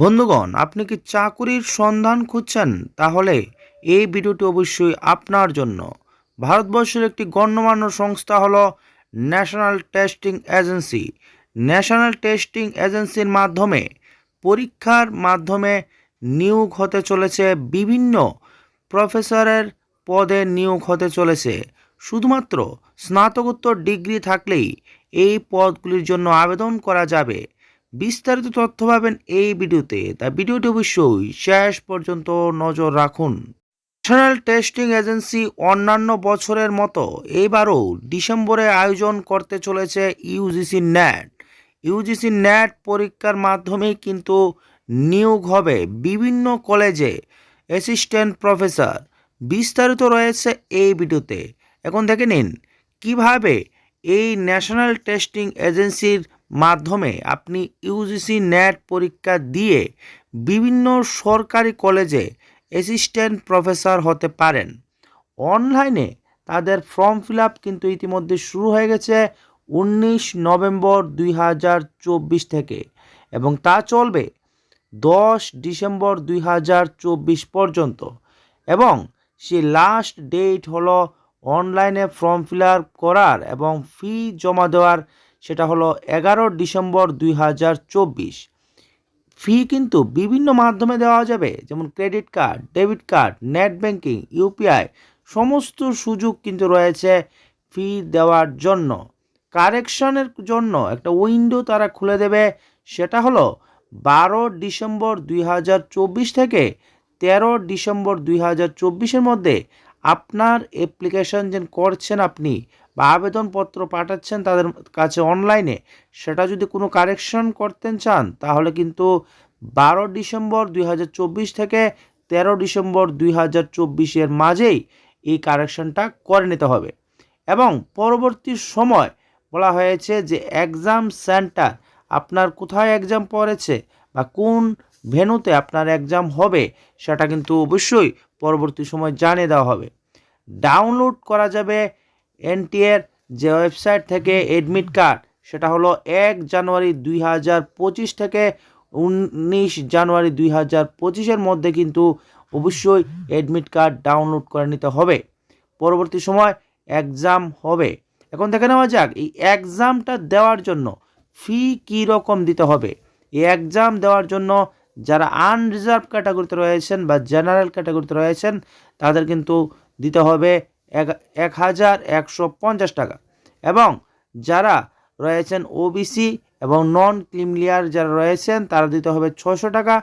বন্ধুগণ, আপনি কি চাকুরির সন্ধান খুঁজছেন? তাহলে এই ভিডিওটি অবশ্যই আপনার জন্য। ভারতবর্ষের একটি গণ্যমান্য সংস্থা হলো National Testing Agency. National Testing এজেন্সির মাধ্যমে পরীক্ষার মাধ্যমে নিয়োগ হতে চলেছে বিভিন্ন প্রফেসরের পদে নিয়োগ হতে চলেছে। শুধুমাত্র স্নাতকোত্তর ডিগ্রি থাকলেই এই পদগুলির জন্য আবেদন করা যাবে। বিস্তারিত তথ্য পাবেন এই ভিডিওতে। তাই ভিডিওটি অবশ্যই শেষ পর্যন্ত নজর রাখুন। ন্যাশনাল টেস্টিং এজেন্সি অন্যান্য বছরের মতো এইবারও ডিসেম্বরে আয়োজন করতে চলেছে ইউজিসি ন্যাট। ইউজিসি ন্যাট পরীক্ষার মাধ্যমেই কিন্তু নিয়োগ হবে বিভিন্ন কলেজে অ্যাসিস্ট্যান্ট প্রফেসর। বিস্তারিত রয়েছে এই ভিডিওতে। এখন দেখে নিন, কীভাবে এই ন্যাশনাল টেস্টিং এজেন্সির মাধ্যমে আপনি ইউজিসি নেট পরীক্ষা দিয়ে বিভিন্ন সরকারি কলেজে অ্যাসিস্ট্যান্ট প্রফেসর হতে পারেন। অনলাইনে তাদের ফর্ম ফিল কিন্তু ইতিমধ্যে শুরু হয়ে গেছে উনিশ নভেম্বর দুই হাজার চব্বিশ থেকে এবং তা চলবে দশ ডিসেম্বর দুই হাজার চব্বিশ পর্যন্ত এবং সে লাস্ট ডেট হলো অনলাইনে ফর্ম ফিল করার এবং ফি জমা দেওয়ার সেটা হলো এগারো ডিসেম্বর দুই হাজার চব্বিশ। ফি কিন্তু বিভিন্ন মাধ্যমে দেওয়া যাবে, যেমন credit card, debit card, net banking UPI সমস্ত সুযোগ কিন্তু রয়েছে ফি দেওয়ার জন্য। কারেকশনের জন্য একটা উইন্ডো তারা খুলে দেবে, সেটা হলো বারো ডিসেম্বর দুই হাজার চব্বিশ থেকে তেরো ডিসেম্বর দুই হাজার মধ্যে আপনার অ্যাপ্লিকেশন যেন করছেন আপনি বা আবেদনপত্র পাঠাচ্ছেন তাদের কাছে অনলাইনে, সেটা যদি কোনো কারেকশন করতে চান, তাহলে কিন্তু বারো ডিসেম্বর দুই হাজার চব্বিশ থেকে তেরো ডিসেম্বর দুই হাজার চব্বিশের মাঝেই এই কারেকশনটা করে নিতে হবে। এবং পরবর্তী সময় বলা হয়েছে যে এক্সাম সেন্টার আপনার কোথায় এক্সাম পড়েছে বা কোন ভেন্যুতে আপনার এক্সাম হবে, সেটা কিন্তু অবশ্যই পরবর্তী সময় জানিয়ে দেওয়া হবে। ডাউনলোড করা যাবে এনটিএর যে ওয়েবসাইট থেকে এডমিট কার্ড, সেটা হলো এক জানুয়ারি দুই হাজার পঁচিশ থেকে উনিশ জানুয়ারি দুই হাজার পঁচিশের মধ্যে কিন্তু অবশ্যই এডমিট কার্ড ডাউনলোড করে নিতে হবে। পরবর্তী সময় এক্সাম হবে। এখন দেখে নেওয়া যাক, এই এক্সামটা দেওয়ার জন্য ফি কী রকম দিতে হবে? এই এক্সাম দেওয়ার জন্য যারা আনরিজার্ভ ক্যাটাগরিতে রয়েছেন বা জেনারেল ক্যাটাগরিতে রয়েছেন, তাদের কিন্তু দিতে হবে এক হাজার একশো পঞ্চাশ টাকা। এবং যারা রয়েছেন ওবিসি এবং নন ক্রিমিলিয়ার যারা রয়েছেন, তারা দিতে হবে ছশো টাকা।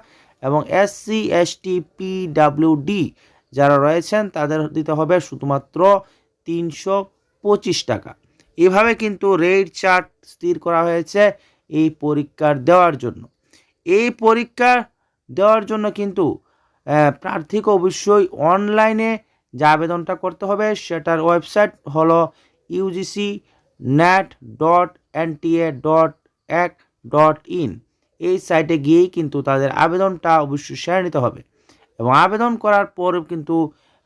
এবং এসসি এসটি পিডাব্লিউডি যারা রয়েছেন, তাদের দিতে হবে শুধুমাত্র তিনশো পঁচিশ টাকা। এভাবে কিন্তু রেট চার্ট স্থির করা হয়েছে এই পরীক্ষার দেওয়ার জন্য। এই পরীক্ষা দেওয়ার জন্য কিন্তু প্রার্থীকে অবশ্যই অনলাইনে যে আবেদনটা করতে হবে সেটার ওয়েবসাইট হলো UGC net dot NTA dot ac dot in এই সাইটে গিয়েই কিন্তু তাদের আবেদনটা অবশ্যই সেরে নিতে হবে এবং আবেদন করার পর কিন্তু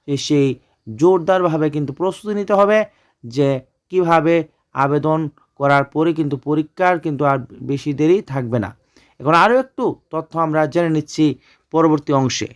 সেই জোরদারভাবে কিন্তু প্রস্তুতি নিতে হবে যে কীভাবে আবেদন করার পরে কিন্তু পরীক্ষার কিন্তু আর বেশি দেরি থাকবে না। এখন আরও একটু তথ্য আমরা জেনে নিচ্ছি পরবর্তী অংশে।